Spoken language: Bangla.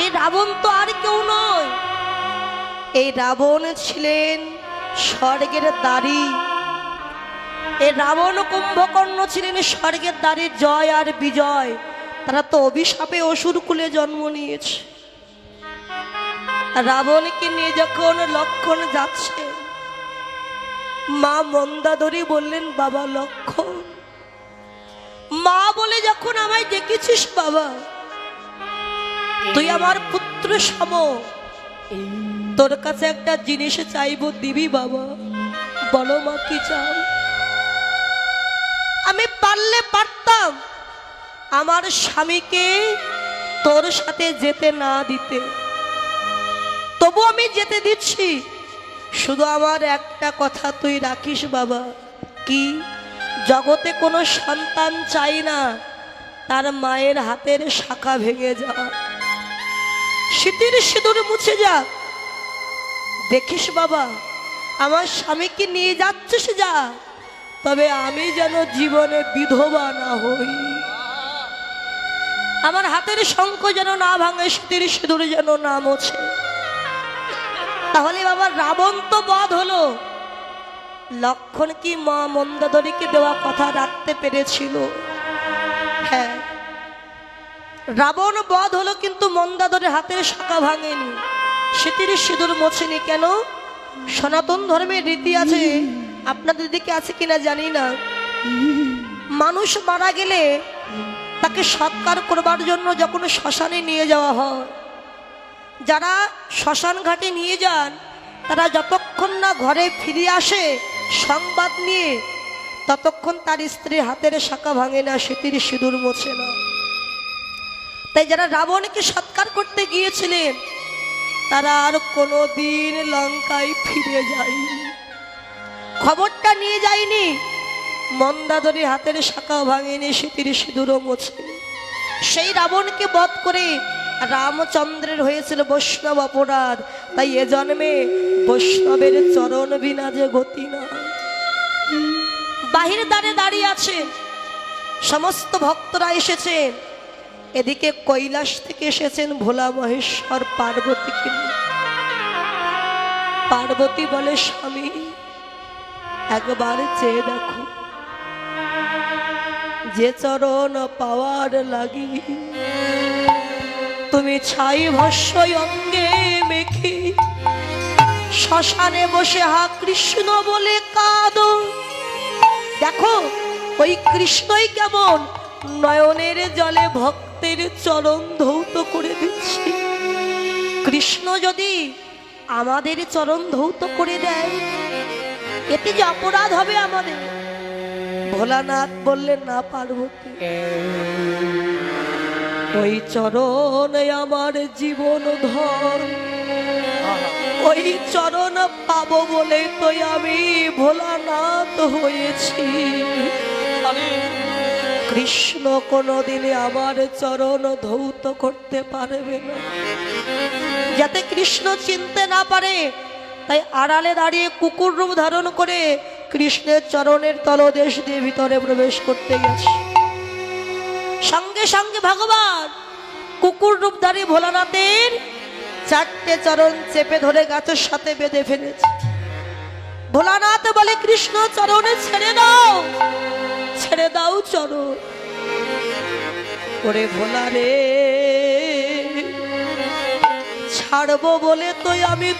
এই রাবণ তো আর কেউ নয়। এই রাবণ ছিলেন স্বর্গের দাড়ি। এই রাবণ কুম্ভকর্ণ ছিলেন স্বর্গের দাড়ির জয় আর বিজয়। তারা তো অভিশাপে অসুর কুলে জন্ম নিয়েছে। রাবণকে নিয়ে যখন লক্ষণ যাচ্ছে, মা মন্দাদরি বললেন, বাবা, লক্ষণ, মা বলে যখন আমায় ডেকেছিস বাবা তুই আমার পুত্র সম। তোর কাছে একটা জিনিস চাইব দিবি বাবা। বলো মা, কি চাও? আমি পারলে পারতাম। আমার স্বামীকে তোর সাথে যেতে না দিতে। তবু আমি যেতে দিচ্ছি। শুধু আমার একটা কথা তুই রাখিস বাবা, কি জগতে কোনো সন্তান চাই না, তার মায়ের হাতের শাখা ভেঙে যা শীতের সিঁদুর মুছে যা। দেখিস বাবা, আমার স্বামীকে নিয়ে যাচ্ছিস যা, তবে আমি যেন জীবনে বিধবা না হই। আমার হাতের শঙ্খ যেন না ভাঙে শীতের সিঁদুর যেন না মোছে। তাহলে বাবা রাবণ তো বধ হলো। লক্ষণ কি মা মন্দাদরীকে দেওয়া কথা রাখতে পেরেছিল? হ্যাঁ রাবণ বধ হলো কিন্তু মন্দাদরের হাতের শাখা ভাঙেনি। শীতের সিঁদুর মোছেনি কেন? সনাতন ধর্মের রীতি আছে, আপনাদের দিকে আছে কিনা জানি না। মানুষ মারা গেলে তাকে সৎকার করবার জন্য যখন শ্মশানে নিয়ে যাওয়া হয়। যারা শ্মশান ঘাটে নিয়ে যান, তারা যতক্ষণ না ঘরে ফিরে আসে সংবাদ নিয়ে, ততক্ষণ তার স্ত্রীর হাতের শাখা ভাঙে না শীতের সিঁদুর মোছে না। তাই যারা রাবণকে সৎকার করতে গিয়েছিলেন, তারা আর কোনো দিন লঙ্কায় ফিরে যায়নি। খবরটা নিয়ে যায়নি। মন্দাদরি হাতের শাখা ভাঙেনি শীতের সিঁদুরও মোছেনি। সেই রাবণকে বধ করে রামচন্দ্রের হয়েছিল বৈষ্ণব অপরাধ। তাই এ জন্মে বৈষ্ণবের চরণ বিনা যে গতি না। বাহির দ্বারে দাঁড়িয়ে আছে সমস্ত ভক্তরা এসেছেন। এদিকে কৈলাস থেকে এসেছেন ভোলা মহেশ্বর পার্বতীকে পার্বতী বলে, স্বামী, একবার চেয়ে দেখো। যে চরণ পাওয়ার লাগি, তুমি ছাই ভস্যই অঙ্গে মেখে, শ্মশানে বসে হা কৃষ্ণ বলে কাঁদো। দেখো, ওই কৃষ্ণই কেমন নয়নের জলে ভক্তের চরণ ধৌত করে দিচ্ছি। কৃষ্ণ যদি আমাদের চরণ ধৌত করে দেয়, এতে যে অপরাধ হবে আমাদের? ভোলানাথ বললেন, না পার্বতী ওই চরণে আমার জীবন ধর। ওই চরণ পাবো বলে তো আমি ভোলানাথ হয়েছি। কৃষ্ণ কোনোদিনে আমার চরণ ধৌত করতে পারবে না। যাতে কৃষ্ণ চিনতে না পারে, তাই আড়ালে দাঁড়িয়ে কুকুর রূপ ধারণ করে কৃষ্ণের চরণের তলদেশ দিয়ে ভিতরে প্রবেশ করতে গেছে। সঙ্গে সঙ্গে ভগবান কুকুর রূপ দাঁড়িয়ে ভোলানাথের চারটে চরণ চেপে ধরে গাছের সাথে বেঁধে ফেলেছে। ভোলানাথ বলে, কৃষ্ণ, চরণে ছেড়ে দাও। ছেড়ে দাও চলো। করে ভোলা রে ছাড়বো বলে তো আমি